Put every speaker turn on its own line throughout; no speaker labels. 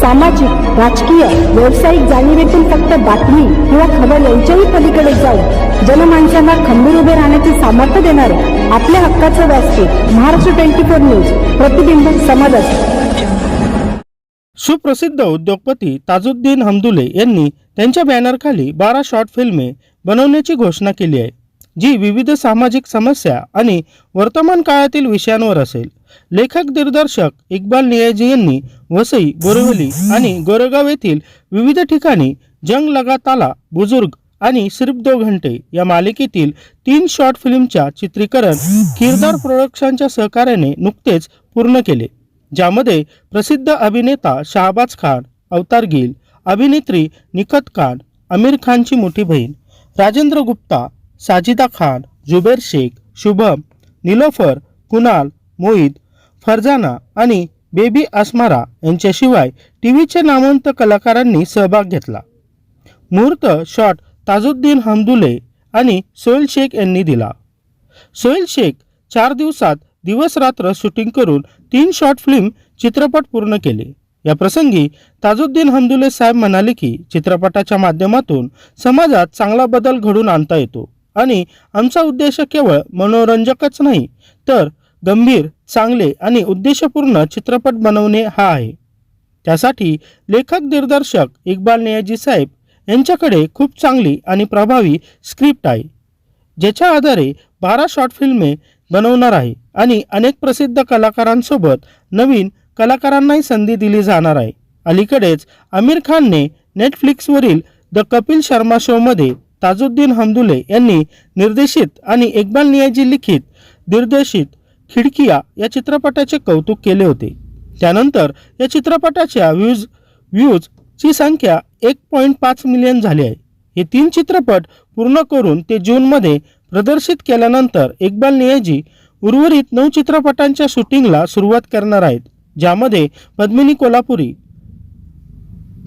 सामाजिक राजकीय व्यावसायिक जाणीवेतून फक्त बातमी किंवा खबर यांच्याही पलीकडे जाऊन जनमानसांना खंबीर उभे राहण्याचे सामर्थ्य देणारे आपल्या हक्काचं व्यासपीठ महाराष्ट्र ट्वेंटी फोर न्यूज प्रतिबिंब समाजाचे
सुप्रसिद्ध उद्योगपती ताजुद्दीन हमदुले यांनी त्यांच्या बॅनरखाली बारा शॉर्ट फिल्मे बनवण्याची घोषणा केली आहे. जी विविध सामाजिक समस्या आणि वर्तमान काळातील विषयांवर असेल. लेखक दिग्दर्शक इक्बाल नियाजी यांनी वसई बोरिवली आणि गोरेगाव येथील विविध ठिकाणी जंग लगा ताला बुजुर्ग आणि सिर्फ दो घंटे या मालिकेतील तीन शॉर्ट फिल्मच्या चित्रीकरण किरदार प्रोडक्शनच्या सहकार्याने नुकतेच पूर्ण केले ज्यामध्ये प्रसिद्ध अभिनेता शाहबाज खान अवतार गिल अभिनेत्री निकत खान आमिर खानची मोठी बहीण राजेंद्र गुप्ता साजिदा खान जुबेर शेख शुभम निलोफर कुणाल मोहित फरजाना आणि बेबी असमारा यांच्याशिवाय टी व्हीच्या नामवंत कलाकारांनी सहभाग घेतला. मुहूर्त शॉट ताजुद्दीन हमदुले आणि सोहेल शेख यांनी दिला. सोहेल शेख चार दिवसात दिवस रात्र शूटिंग करून तीन शॉर्ट फिल्म चित्रपट पूर्ण केले. या प्रसंगी ताजुद्दीन हमदुले साहेब म्हणाले की चित्रपटाच्या माध्यमातून समाजात चांगला बदल घडून आणता येतो. आणि आमचा उद्देश केवळ मनोरंजकच नाही तर गंभीर चांगले आणि उद्देशपूर्ण चित्रपट बनवणे हा आहे. त्यासाठी लेखक दिग्दर्शक इक्बाल नियाजी साहेब यांच्याकडे खूप चांगली आणि प्रभावी स्क्रिप्ट आहे ज्याच्या आधारे बारा शॉर्ट फिल्मे बनवणार आहे आणि अनेक प्रसिद्ध कलाकारांसोबत नवीन कलाकारांनाही संधी दिली जाणार आहे. अलीकडेच आमिर खानने नेटफ्लिक्सवरील द कपिल शर्मा शोमध्ये ताजुद्दीन हमदुले यांनी निर्देशित आणि इक्बाल नियाजी लिखित दिग्दर्शित खिडकिया या चित्रपटाचे कौतुक केले होते. त्यानंतर या चित्रपटाच्या व्ह्यूज व्ह्यूजची संख्या एक पॉईंट पाच मिलियन झाली आहे. हे तीन चित्रपट पूर्ण करून ते जूनमध्ये प्रदर्शित केल्यानंतर इक्बाल नियाजी उर्वरित नऊ चित्रपटांच्या शूटिंगला सुरुवात करणार आहेत ज्यामध्ये पद्मिनी कोल्हापुरी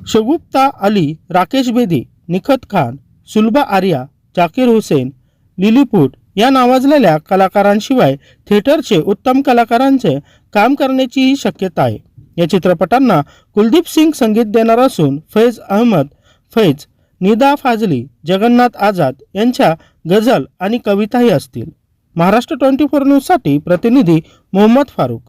शगुप्ता अली राकेश बेदी निखत खान सुलभा आर्या जाकीर हुसेन लिलीपूट या नावाजलेल्या कलाकारांशिवाय थिएटरचे उत्तम कलाकारांचे काम करण्याचीही शक्यता आहे. या चित्रपटांना कुलदीप सिंग संगीत देणार असून फैज अहमद फैज निदा फाजली जगन्नाथ आझाद यांच्या गझल आणि कविताही असतील. महाराष्ट्र ट्वेंटी फोर न्यूजसाठी प्रतिनिधी मोहम्मद फारूक